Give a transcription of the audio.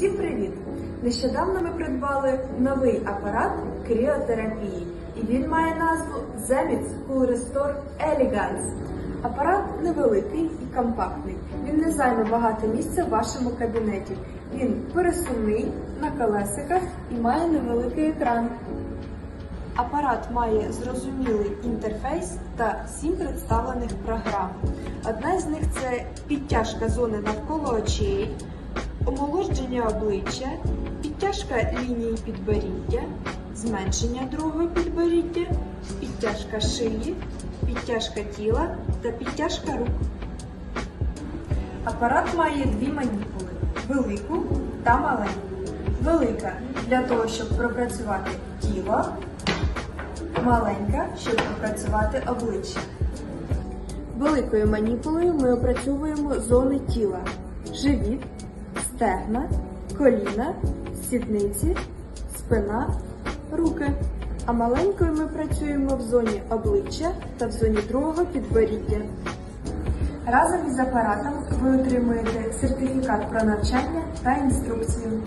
Усім привіт! Нещодавно ми придбали новий апарат кріотерапії, і він має назву Zemix Cool Restore Elegance. Апарат невеликий і компактний. Він не займе багато місця в вашому кабінеті. Він пересувний на колесиках і має невеликий екран. Апарат має зрозумілий інтерфейс та сім представлених програм. Одна з них це підтяжка зони навколо очей, омолодження обличчя, підтяжка лінії підборіддя, зменшення другого підборіддя, підтяжка шиї, підтяжка тіла та підтяжка рук. Апарат має дві маніпули велику та маленьку. Велика для того, щоб пропрацювати тіло, маленька, щоб пропрацювати обличчя. Великою маніпулою ми опрацьовуємо зони тіла: живіт, стегна, коліна, сідниці, спина, руки. А маленькою ми працюємо в зоні обличчя та в зоні другого підборіддя. Разом із апаратом ви отримуєте сертифікат про навчання та інструкцію.